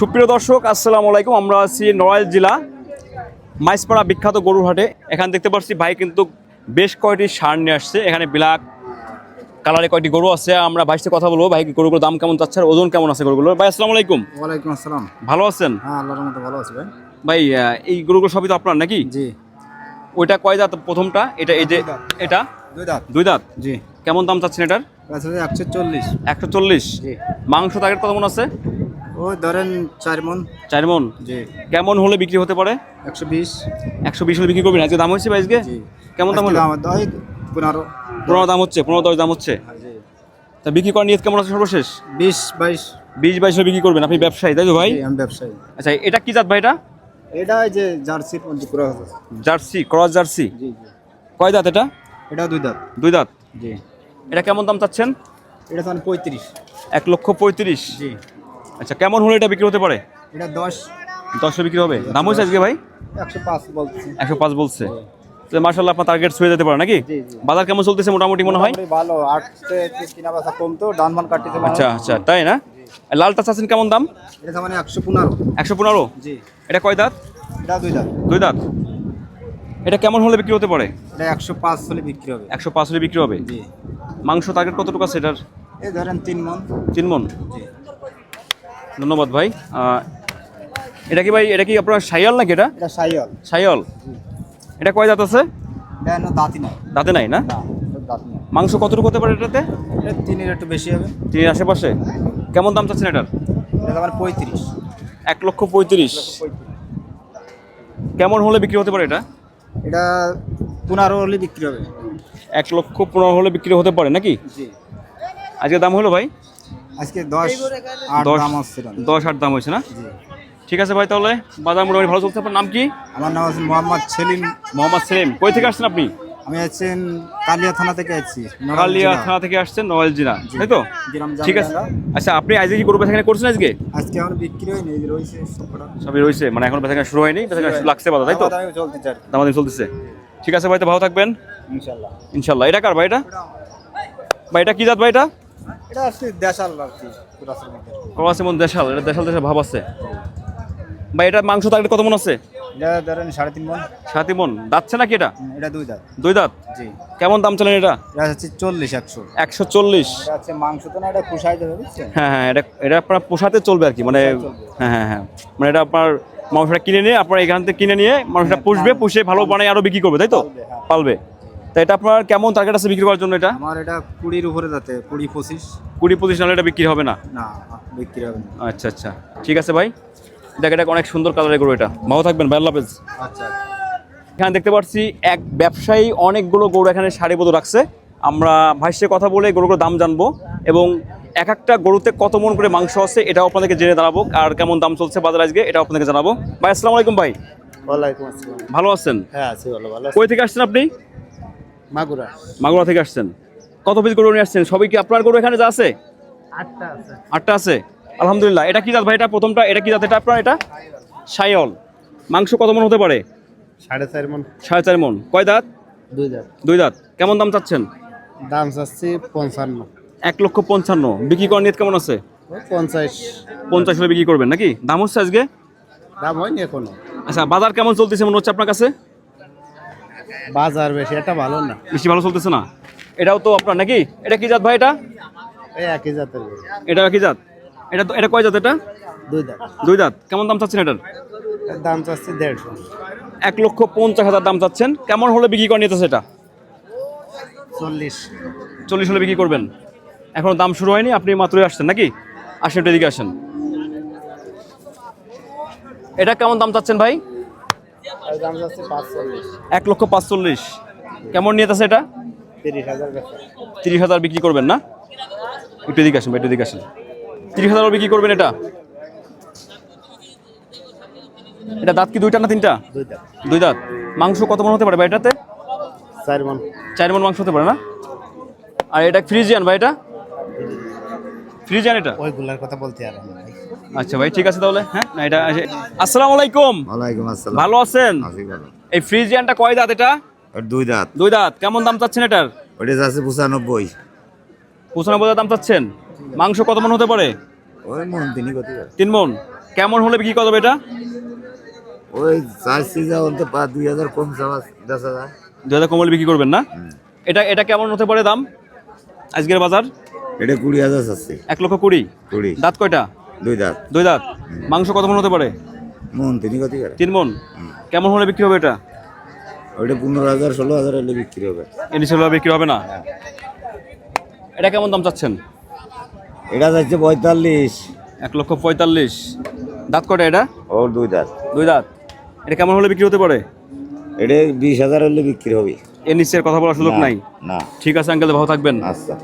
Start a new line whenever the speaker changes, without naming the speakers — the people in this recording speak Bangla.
সুপ্রিয় দর্শক আসসালামু আলাইকুম। আমরা আছি নড়াইল জেলা মাইসপাড়া বিখ্যাত গরুর হাটে। এখানে দেখতে পাচ্ছি ভাই কিন্তু বেশ কয়টি সার নিয়ে আসছে। এখানে ব্ল্যাক কালারে কয়টি গরু আছে আমরা ভাইসে কথা বলব। ভাই গরুগুলোর দাম কেমন চাচ্ছে আর ওজন কেমন আছে গরুগুলোর? ভাই আসসালামু আলাইকুম।
ওয়ালাইকুম আসসালাম।
ভালো আছেন?
হ্যাঁ আল্লাহর মতো ভালো আছে ভাই।
ভাই এই গরুগুলো সবই তো আপনার নাকি?
জি।
ওইটা কয় দাঁত প্রথমটা? এটা এই যে এটা?
দুই দাঁত।
দুই দাঁত?
জি।
কেমন দাম চাচ্ছেন এটার?
একশো চল্লিশ।
একশো চল্লিশ? মাংস তাগের কত মন আছে?
ওই ধরেন চার মন।
চার মন?
জি।
কেমন হলে বিক্রি হতে পারে?
একশো বিশ।
একশো বিশ হলে বিক্রি করবেন আজকে দাম ভাই আজকে?
জি।
কেমন দাম হলো?
পনেরো।
পনেরো দাম হচ্ছে পনেরো দশ দাম হচ্ছে?
জি।
তা বিক্রি করার নিয়ত কেমন আছে সর্বশেষ?
বিশ বাইশ।
বিশ বাইশ বিক্রি করবেন আপনি ব্যবসায়ী তাই তো ভাই?
আমি ব্যবসায়ী।
আচ্ছা এটা কি জাত ভাই এটা?
এটা যে
জার্সি ক্রস জার্সি?
জি জি।
কয় দাঁত এটা?
এটা দুই দাঁত।
দুই দাঁত?
জি।
এটা কেমন দাম চাচ্ছেন?
এটা তখন পঁয়ত্রিশ।
এক লক্ষ পঁয়ত্রিশ।
জি।
আচ্ছা কেমন হলে এটা বিক্রি হতে পারে?
এটা দশ।
দশশো বিক্রি হবে? দাম হয়েছে আজকে ভাই?
একশো পাঁচ বলছি।
একশো পাঁচ বলছে। মার্শাল্লাহ আপনার টার্গেট ছুঁয়ে যেতে পারে নাকি?
জি জি।
বাজার কেমন চলতেছে মোটামুটি মনে হয়?
ভালো। আটতে কিনা বেচা কম তো ডান মান কাটতেছে।
আচ্ছা আচ্ছা তাই না? লালটা চাচ্ছেন কেমন দাম?
এটা মানে একশো পনেরো।
একশো পনেরো?
জি।
এটা কয় দাঁত?
এটা দুই দাঁত।
দুই দাঁত। এটা কেমন হলে বিক্রি হতে পারে?
এটা একশো পাঁচ হলে বিক্রি হবে।
একশো পাঁচ হলে বিক্রি হবে?
জি।
মাংস টার্গেট কতটুকু আছে এটার?
এই ধরেন তিন মন।
তিন মন?
জি।
ধন্যবাদ ভাই। এটা কি ভাই এটা কি আপনার সাইয়াল নাকি এটা?
এটা সাইয়াল
সাইয়াল এটা কয় দাঁত আছে?
দাঁতই নাই।
দাঁতে নাই না?
দাঁত
মাংস কতটুকু হতে পারে এটাতে?
এটা তিনের একটু বেশি হবে।
তিন আশেপাশে? কেমন দাম চাচ্ছেন এটার?
এটা আমার পঁয়ত্রিশ।
এক লক্ষ পঁয়ত্রিশ। কেমন হলে বিক্রি হতে পারে এটা?
এটা পনেরো হলে বিক্রি হবে।
এক লক্ষ পনেরো হলে বিক্রি হতে পারে নাকি?
জি।
আজকে দাম হলো ভাই?
আজকে দশ আট
দশ
দাম হচ্ছে।
দশ আট দাম হয়েছে না? ঠিক আছে ভাই তাহলে বাজার মোটামুটি ভালো চলছে। আপনার নাম কি?
আমার নাম আছে মোহাম্মদ সেলিম।
মোহাম্মদ সেলিম। কই থেকে আসছেন আপনি?
আমি আছেন কালিয়া থানা থেকে আছি
কালিয়া থানা থেকে আসছেন নয়েল জিনা তাই তো? ঠিক আছে। আচ্ছা আপনি আজকে কি গরু বেচাকেনা করছেন আজকে?
আজকে এখন বিক্রি হয়নি রয়েছে
সবই রয়েছে মানে এখন বেচাকেনা শুরু হয়নি বেচাকেনা শুরু লাগছে বাজার তাই তো?
দামাদামি চলতে চাই
দামাদামি চলতেছে। ঠিক আছে ভাই তো ভালো থাকবেন।
ইনশাল্লাহ।
ইনশাল্লাহ। এটা কার ভাই এটা? ভাই এটা কি জাত ভাই এটা?
এটা আসলে দেশাল আর কি কুরাসের মধ্যে।
দেশাল এটা দেশাল দেশাল ভাব আছে। ভাই এটা মাংস থাকলে কত মন আছে?
ধরেন সাড়ে তিন মন।
সাতই মন। দাচ্ছে নাকি এটা?
এটা দুই দাঁত।
দুই দাঁত?
জি।
কেমন দাম চলেন এটা?
এটা হচ্ছে চল্লিশ একশো।
একশো চল্লিশ।
মাংস তো না এটা পুষাই দেবে
হ্যাঁ হ্যাঁ এটা এটা আপনার পোষাতে চলবে আর কি মানে হ্যাঁ হ্যাঁ হ্যাঁ। মানে এটা আপনার মাংসটা কিনে নিয়ে আপনার এখান থেকে কিনে নিয়ে মাংসটা পুষবে পুষে ভালো বানায় আরও বিক্রি করবে তাই তো?
হ্যাঁ।
পালবে। তা এটা আপনার কেমন টার্গেট আছে বিক্রি করার জন্য এটা?
আমার এটা কুড়ির উপরে যাতে কুড়ি পঁচিশ।
কুড়ি পঁচিশ নাহলে এটা বিক্রি হবে না?
না বিক্রি হবে না।
আচ্ছা আচ্ছা। ঠিক আছে ভাই। দেখ এটা অনেক সুন্দর কালারের গরু এটা। ভালো থাকবেন ভাই আল্লাহ
আচ্ছা।
এখানে দেখতে পাচ্ছি এক ব্যবসায়ী অনেকগুলো গরু এখানে সারিবদ্ধ রাখছে। আমরা ভাইসে কথা বলে গরুগুলোর দাম জানব এবং এক একটা গরুতে কত মন করে মাংস আছে এটাও আপনাদেরকে জেনে জানাব। আর কেমন দাম চলছে বাজার আজকে এটাও আপনাদেরকে জানাব। ভাই আসসালামু আলাইকুম ভাই। ভালো আছেন?
হ্যাঁ আছি ভালো ভালো
কই থেকে আসছেন আপনি?
মাগুরা।
মাগুরা থেকে আসছেন। কত পিস গরু নিয়ে আসছেন? সবই কি আপনার গরু এখানে যা আছে?
আটটা আছে।
আটটা আছে? আলহামদুলিল্লাহ। এটা কি জাত ভাই? এটা প্রথমটা এটা কি জাত? এটা আপনার এটা? সায়ল মাংস কত মন হতে পারে?
সাড়ে চার মন।
সাড়ে চার মন। কয় দাঁত?
দুই দাঁত।
দুই দাঁত। কেমন দাম চাচ্ছেন?
দাম চাচ্ছি পঞ্চান্ন।
এক লক্ষ পঞ্চান্ন। বিক্রি করার নিয়ত কেমন আছে?
পঞ্চাশ।
পঞ্চাশ হলে বিক্রি করবেন নাকি? দাম হচ্ছে আজকে?
দাম হয়নি এখনও।
আচ্ছা বাজার কেমন চলতেছে মনে হচ্ছে আপনার কাছে?
বাজার বেশি এটা ভালো না।
বেশি ভালো চলতেছে না? এটাও তো আপনার নাকি? এটা কি জাত ভাই এটা?
এই একই জাতের গরু।
এটা কি জাত? এটা তো এটা কয় জাত এটা?
দুই দাঁত
দুই দাঁত কেমন দাম চাচ্ছেন এটার?
দাম চাচ্ছি দেড়শো।
এক লক্ষ পঞ্চাশ হাজার দাম চাচ্ছেন। কেমন হলে বিক্রি করে নিতেছে এটা?
চল্লিশ।
চল্লিশ হলে বিক্রি করবেন। এখনও দাম শুরু হয়নি আপনি মাত্রই আসছেন নাকি? আসেন একটু এদিকে আসেন। এটা কেমন দাম চাচ্ছেন ভাই
এর দাম চাচ্ছি পাঁচচল্লিশ
এক লক্ষ পাঁচচল্লিশ। কেমন নিয়ে আছে এটা?
তিরিশ হাজার
হাজার বিক্রি করবেন না? একটু এদিকে আসেন একটু এদিকে আসেন। তিরিশ হাজারও বিক্রি করবেন এটা? এটা দাঁত কি দুইটা না তিনটা?
দুই দাঁত।
মাংস কত মন হতে পারে এটাতে?
চার মন।
চার মন মাংস হতে পারে না? আর এটা ফ্রিজিয়ান ভাই এটা? ফ্রিজিয়ান। এটা?
ওইগুলার কথা বলতে আর
আচ্ছা ভাই ঠিক আছে তাহলে? হ্যাঁ? না এটা আসসালামু আলাইকুম।
ওয়ালাইকুম আসসালাম।
ভালো আছেন? এই ফ্রিজিয়ানটা কয় দাঁত এটা?
দুই দাঁত।
দুই দাঁত। কেমন দাম চাচ্ছেন এটার?
ওটা আছে পঁচানব্বই।
পঁচানব্বই দাম চাচ্ছেন? মাংস কত মন হতে পারে?
ওই মন তিনি গতি
তিন মন। কেমন হলে বিক্রি করা যাবে এটা?
ওই চার সিজা অন্ত পা দুই হাজার কম চাওয়া দশ হাজার
দু হাজার কম হলে বিক্রি করবেন না? এটা এটা কেমন হতে পারে দাম? আজকের বাজার?
এটা কুড়ি হাজার আছে
এক লক্ষ কুড়ি?
কুড়ি।
দাঁত কয়টা?
দুই দাঁত।
দুই দাঁত। মাংস কত মন হতে পারে?
মন তিনি কত
তিন মন? কেমন হলে বিক্রি হবে এটা?
ওইটা পনেরো হাজার ষোলো হাজার হলে বিক্রি হবে।
ইনিশিয়াল বিক্রি হবে না? এটা কেমন দাম চাচ্ছেন?
এটা যাচ্ছে পঁয়তাল্লিশ।
এক লক্ষ পঁয়তাল্লিশ। দাঁত কটা এটা?
ওর দুই দাঁত।
দুই দাঁত। এটা কেমন হলে বিক্রি হতে পারে?
এটা বিশ হাজার হলে বিক্রি হবে।
এর নিচের কথা বলার সুযোগ নাই?
না।
ঠিক আছে আঙ্কেল ভালো থাকবেন।
আচ্ছা।